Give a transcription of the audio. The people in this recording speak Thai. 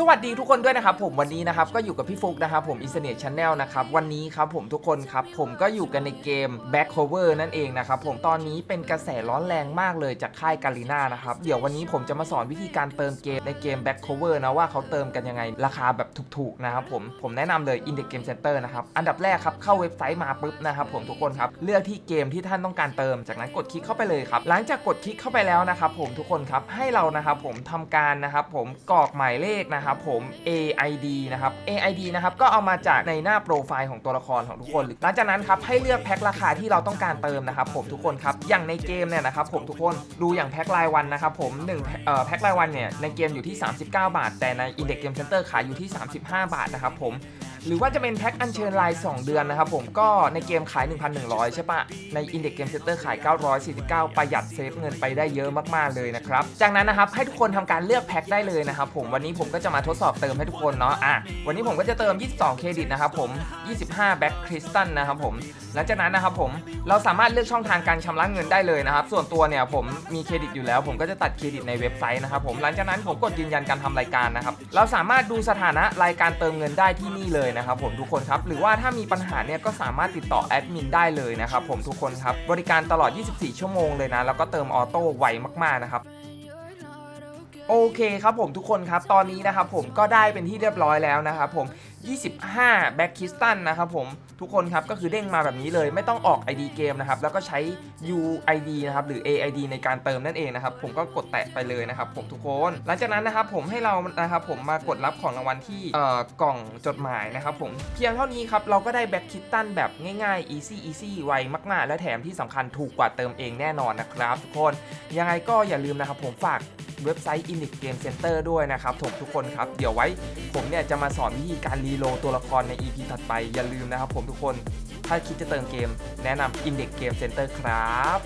สวัสดีทุกคนด้วยนะครับผมวันนี้นะครับก็อยู่กับพี่ฟุกนะครับผมอินเ n เน็ตช n แนลนะครับวันนี้ครับผมทุกคนครับผมก็อยู่กันในเกม Back Cover นั่นเองนะครับผมตอนนี้เป็นกระแสร้อนแรงมากเลยจากค่ายกาลิน่านะครับเดี๋ยววันนี้ผมจะมาสอนวิธีการเติมเกมในเกม Back Cover นะว่าเขาเติมกันยังไงราคาแบบถูกๆนะครับผมผมแนะนำเลย Index Game Center นะครับอันดับแรกครับเข้าเว็บไซต์มาปุ๊บนะครับผมทุกคนครับเลือกที่เกมที่ท่านต้องการเติม จากนั้นกดคลิกเข้าไปเลยครับหลังจากกดคลิกเข้าไปแล้วนะครับผมทุกคนครับให้เรานะครับผมทำการนะครับผมกรอกหมายเลขนะครับผม AID นะครับ AID นะครับก็เอามาจากในหน้าโปรไฟล์ของตัวละครของทุกคน หลังจากนั้นครับให้เลือกแพ็คราคาที่เราต้องการเติมนะครับผมทุกคนครับอย่างในเกมเนี่ยนะครับผมทุกคนดูอย่างแพ็ครายวันนะครับผม1แพ็คเอ่อแพ็ครายวันเนี่ยในเกมอยู่ที่ 39 บาท แต่ใน Index Game Center ขายอยู่ที่ 35 บาทนะครับผม หรือว่าจะเป็นแพ็คอัญเชิญราย 2 เดือนนะครับผมก็ในเกมขาย 1,100 ใช่ปะใน Index Game Center ขาย 949 ประหยัดเซฟเงินไปได้เยอะมากๆเลยนะครับ จากนั้นนะครับให้ทุกคนทำการเลือกแพ็คได้เลยนะครับผมวันนี้ผมก็จะมาทดสอบเติมให้ทุกคนเนาะอะวันนี้ผมก็จะเติม 22 เครดิตนะครับผม 25 Back Crystal นะครับผมหลังจากนั้นนะครับผมเราสามารถเลือกช่องทางการชำระเงินได้เลยนะครับส่วนตัวเนี่ยผมมีเครดิตอยู่แล้ว ผมก็จะตัดเครดิตในเว็บไซต์นะครับผมหลังจากนั้นผมกดยืนยันการทำรายการนะครับเราสามารถดูสถานะรายการเติมเงินได้ที่นี่เลยนะครับผมทุกคนครับหรือว่าถ้ามีปัญหาเนี่ยก็สามารถติดต่อแอดมินได้เลยนะครับผมทุกคนครับบริการตลอด 24 ชั่วโมงเลยนะแล้วก็เติมออโต้ไวมากๆนะครับ โอเคครับผมทุกคนครับตอนนี้นะครับผมก็ได้เป็นที่เรียบร้อยแล้วนะครับผม 25 แบ็กคิสตันนะครับผมทุกคนครับก็คือเด้งมาแบบนี้เลย ไม่ต้องออก ID เกมนะครับแล้วก็ใช้ UID นะครับหรือ AID ในการเติมนั่นเองนะครับผมก็กดแตะไปเลยนะครับผมทุกคน หลังจากนั้นนะครับผมให้เรานะครับผมมากดรับของรางวัลที่เอ่อกล่องจดหมายนะครับผมเพียงเท่านี้ครับเราก็ได้แบ็กคิสตันแบบง่ายๆ easy easy ไวมากๆ และแถมที่สำคัญถูกกว่าเติมเองแน่นอนนะครับทุกคนยังไงก็อย่าลืมนะครับผมฝาก เว็บไซต์ Init Game Center ด้วยนะครับผมทุกคนครับ เดี๋ยวไว้ ผมเนี่ยจะมาสอนวิธีการรีโลตัวละครใน EP ถัดไป อย่าลืมนะครับผมทุกคน ถ้าคิดจะเติมเกม แนะนำ Index Game Center ครับ